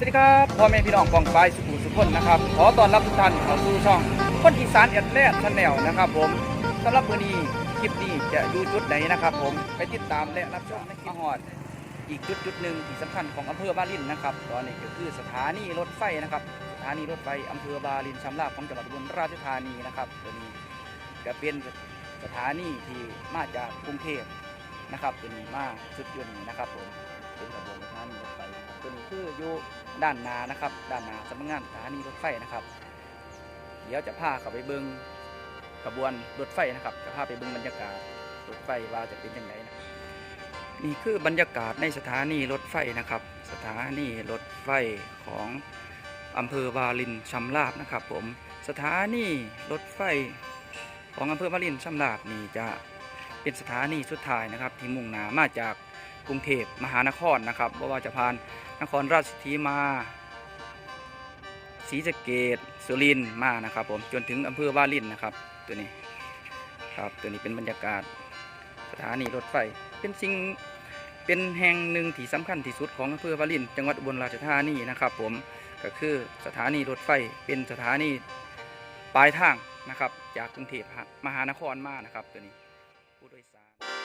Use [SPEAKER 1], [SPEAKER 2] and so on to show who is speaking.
[SPEAKER 1] สวัสดีครับพ่อแม่พี่น้องกองไฟสุขุมสุขคนนะครับขอต้อนรับทุกท่านเข้าสู่ช่องคนอีสานเอ็ดแลดชาแนลนะครับ ผมสำหรับวันนี้คลิปนี้จะอยู่จุดไหนนะครับ ผมไปติดตามและรับชมในคลิปมาฮอด อีกจุดจุดหนึ่งที่สำคัญของอำเภอบาลินนะครับ ตอนนี้ก็คือสถานีรถไฟนะครับสถานีรถไฟอำเภอบาลินชำราบของจังหวัดอุบลราชธานีนะครับตัวนี้ก็เป็นสถานีที่มาจากกรุงเทพ นะครับตัวนี้มาสุดยอดนี้นะครับผมเป็นขบวนสถานีรถไฟนะครับตัวนี้คืออยู่ด้านหนานะครับด้านหนาสำนักงานสถานีรถไฟนะครับ เดี๋ยวจะพาเข้าไปเบิงขบวนรถไฟนะครับ จะพาไปเบิงบรรยากาศรถไฟว่าจะเป็นยังไงนะนี่คือบรรยากาศในสถานีรถไฟนะครับ สถานีรถไฟของอำเภอวาลินชำราบนะครับ ผมสถานีรถไฟของอำเภอวาลินชำราบนี่จะ เป็นสถานีสุดท้ายนะครับ ที่มุ่งหนามาจากกรุงเทพมหานครนะครับว่าจะผ่านนครราชสีมาศรีสะเกดสุรินทร์มานะครับ ผมจนถึงอำเภอวาลินนะครับ ตัวนี้ครับตัวนี้เป็นบรรยากาศสถานีรถไฟเป็นสิ่งเป็นแห่งหนึ่งที่สำคัญที่สุดของอำเภอวาลิน จังหวัดอุบลราชธานีนะครับ ผมก็คือสถานีรถไฟเป็นสถานีปลายทางนะครับ จากกรุงเทพมหานครมานะครับตัวนี้ ผู้โดยสาร